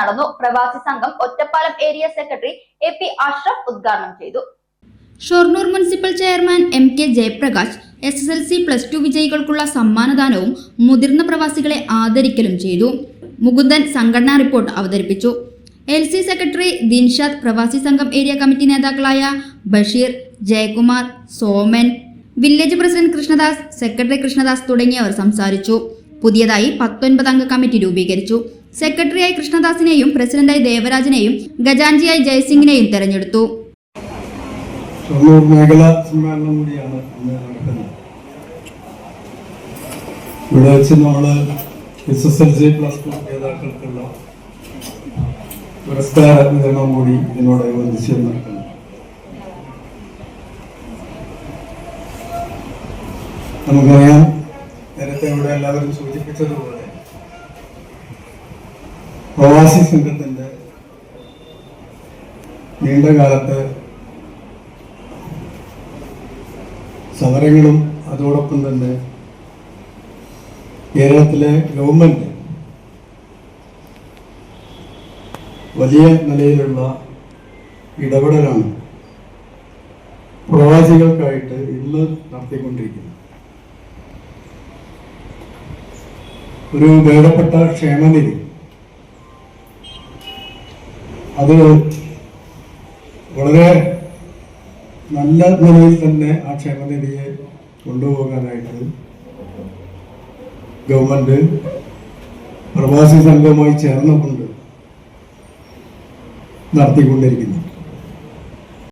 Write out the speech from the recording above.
നടന്നു. പ്രവാസി സംഘം Ottapalam area secretary A P Ashraf ഉദ്ഘാടനം ചെയ്തു. Shoranur municipal chairman M K Jayaprakash S S L C plus two വിജയികൾക്കുള്ള സമ്മാനദാനവും മുതിർന്ന പ്രവാസികളെ ആദരിക്കലും ചെയ്തു. മുകുന്ദൻ സംഘടനാ റിപ്പോർട്ട് അവതരിപ്പിച്ചു. എൽ സി സെക്രട്ടറി ദിൻഷാദ് പ്രവാസി സംഘം ഏരിയ കമ്മിറ്റി നേതാക്കളായ Basheer Jayakumar Soman village president Krishnadas secretary Krishnadas തുടങ്ങിയവർ സംസാരിച്ചു. പുതിയതായി പത്തൊൻപത് അംഗ കമ്മിറ്റി രൂപീകരിച്ചു. സെക്രട്ടറിയായി കൃഷ്ണദാസിനെയും പ്രസിഡന്റായി ദേവരാജനെയും ഖജാൻജിയായി ജയസിംഗിനെയും തെരഞ്ഞെടുത്തു. ഇവിടെ വെച്ച് നമ്മൾ S S L C plus two നേതാക്കൾക്കുള്ള പുരസ്കാര വിതരണം കൂടി ഇതിനോടനുബന്ധിച്ച് നടക്കുന്നു. നമുക്കറിയാം നേരത്തെ ഇവിടെ എല്ലാവരും സൂചിപ്പിച്ചതുപോലെ പ്രവാസി സംഘത്തിന്റെ നീണ്ടകാലത്ത് സമരങ്ങളും അതോടൊപ്പം തന്നെ കേരളത്തിലെ ഗവൺമെന്റ് വലിയ നിലയിലുള്ള ഇടപെടലാണ് പ്രവാസികൾക്കായിട്ട് ഇന്ന് നടത്തിക്കൊണ്ടിരിക്കുന്നത്. ഒരു ഭേദപ്പെട്ട ക്ഷേമനിധി അത് വളരെ നല്ല നിലയിൽ തന്നെ ആ ക്ഷേമനിധിയെ കൊണ്ടുപോകാനായിട്ട് ഗവൺമെന്റ് പ്രവാസി സംഘവുമായി ചേർന്നുകൊണ്ട് നടത്തിക്കൊണ്ടിരിക്കുന്നു.